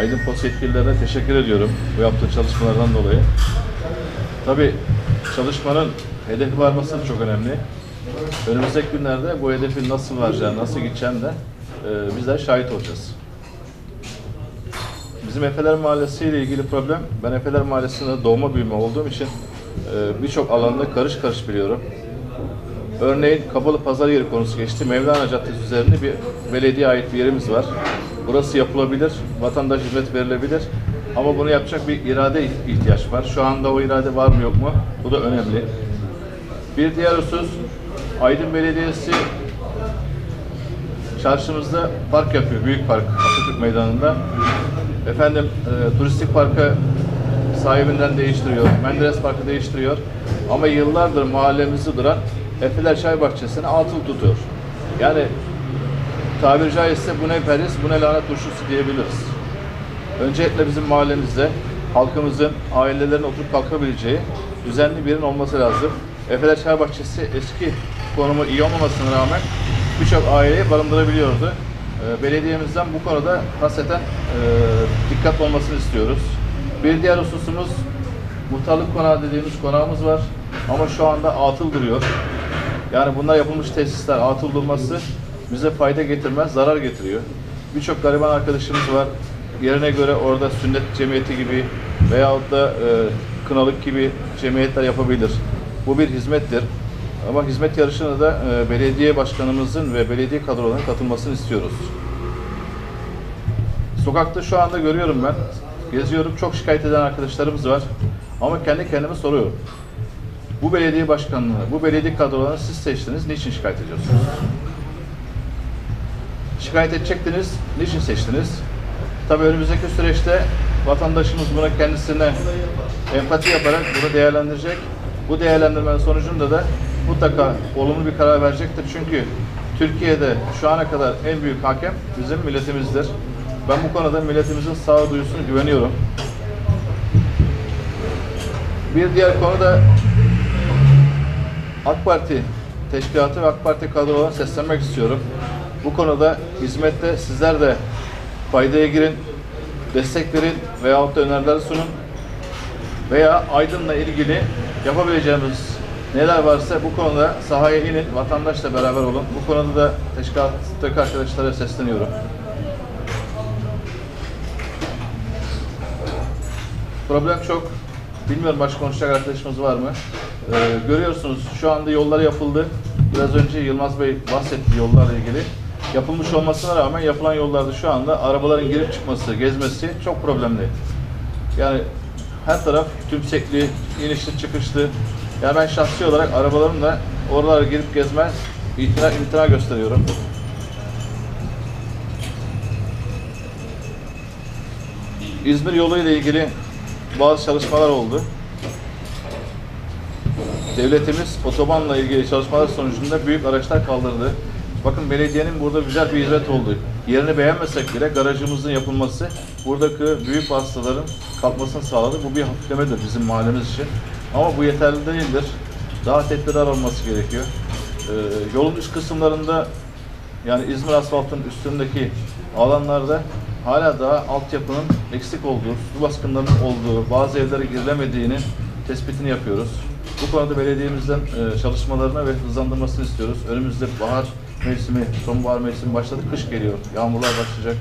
Aydın Post yetkililerine teşekkür ediyorum bu yaptığı çalışmalardan dolayı. Tabii çalışmanın hedefi varması da çok önemli. Önümüzdeki günlerde bu hedefin nasıl varacağını, nasıl gideceğini de e, bizler şahit olacağız. Bizim Efeler Mahallesi ile ilgili problem, ben Efeler Mahallesi'nde doğma büyüme olduğum için e, birçok alanda karış karış biliyorum. Örneğin Kapalı Pazar yeri konusu geçti. Mevlana Caddesi üzerinde bir belediye ait bir yerimiz var. Burası yapılabilir, vatandaş hizmet verilebilir. Ama bunu yapacak bir irade ihtiyaç var. Şu anda o irade var mı yok mu? Bu da önemli. Bir diğer husus, Aydın Belediyesi çarşımızda park yapıyor, büyük park Atatürk Meydanı'nda. Efendim, e, turistik parkı sahibinden değiştiriyor, Menderes Parkı değiştiriyor. Ama yıllardır mahallemizi duran Efeler Çay Bahçesi'ni atıl tutuyor. Yani tabiri caizse bu ne periz, bu ne lanet turşusu diyebiliriz. Öncelikle bizim mahallemizde halkımızın, ailelerin oturup kalkabileceği düzenli bir yerin olması lazım. Efeler Çay Bahçesi eski konumu iyi olmamasına rağmen birçok aileyi barındırabiliyordu. Ee, Belediyemizden bu konuda hasreten e, dikkat olmasını istiyoruz. Bir diğer hususumuz muhtarlık konağı dediğimiz konağımız var ama şu anda atıl duruyor. Yani bunlar yapılmış tesisler atıl durması bize fayda getirmez, zarar getiriyor. Birçok gariban arkadaşımız var. Yerine göre orada sünnet cemiyeti gibi veyahut da e, kınalık gibi cemiyetler yapabilir. Bu bir hizmettir. Ama hizmet yarışına da e, belediye başkanımızın ve belediye kadrolarının katılmasını istiyoruz. Sokakta şu anda görüyorum ben. Geziyorum. Çok şikayet eden arkadaşlarımız var. Ama kendi kendime soruyorum. Bu belediye başkanlığı, bu belediye kadrolarını siz seçtiniz. Niçin şikayet ediyorsunuz? Şikayet edecektiniz. Niçin seçtiniz? Tabii önümüzdeki süreçte vatandaşımız buna kendisine empati yaparak bunu değerlendirecek. Bu değerlendirmenin sonucunda da mutlaka olumlu bir karar verecektir. Çünkü Türkiye'de şu ana kadar en büyük hakem bizim milletimizdir. Ben bu konuda milletimizin sağduyusunu güveniyorum. Bir diğer konu da AK Parti teşkilatı ve AK Parti kadrolarına seslenmek istiyorum. Bu konuda hizmette sizler de faydaya girin, destek verin veyahut da öneriler sunun veya Aydın'la ilgili yapabileceğimiz neler varsa bu konuda sahaya inin, vatandaşla beraber olun. Bu konuda da teşkilattaki arkadaşlara sesleniyorum. Problem çok. Bilmiyorum başka konuşacak arkadaşımız var mı? Ee, görüyorsunuz şu anda yollar yapıldı. Biraz önce Yılmaz Bey bahsetti yollarla ilgili. Yapılmış olmasına rağmen yapılan yollarda şu anda arabaların girip çıkması, gezmesi çok problemli. Yani her taraf tümsekli, inişli çıkışlı. Yani ben şahsi olarak arabalarımla oralara girip gezme itina, imtina gösteriyorum. İzmir yolu ile ilgili bazı çalışmalar oldu. Devletimiz otobanla ilgili çalışmalar sonucunda büyük araçlar kaldırdı. Bakın belediyenin burada güzel bir hizmet oldu. Yerini beğenmesek bile garajımızın yapılması buradaki büyük vasıtaların kalkmasını sağladı. Bu bir hafiflemedir bizim mahallemiz için. Ama bu yeterli değildir. Daha tedbirler alınması gerekiyor. Ee, yolun üst kısımlarında yani İzmir asfaltının üstündeki alanlarda hala daha altyapının eksik olduğu, su baskınlarının olduğu, bazı evlere girilemediğinin tespitini yapıyoruz. Bu konuda belediyemizden e, çalışmalarına ve hızlandırmasını istiyoruz. Önümüzde bahar mevsimi, sonbahar mevsimi başladı, kış geliyor, yağmurlar başlayacak.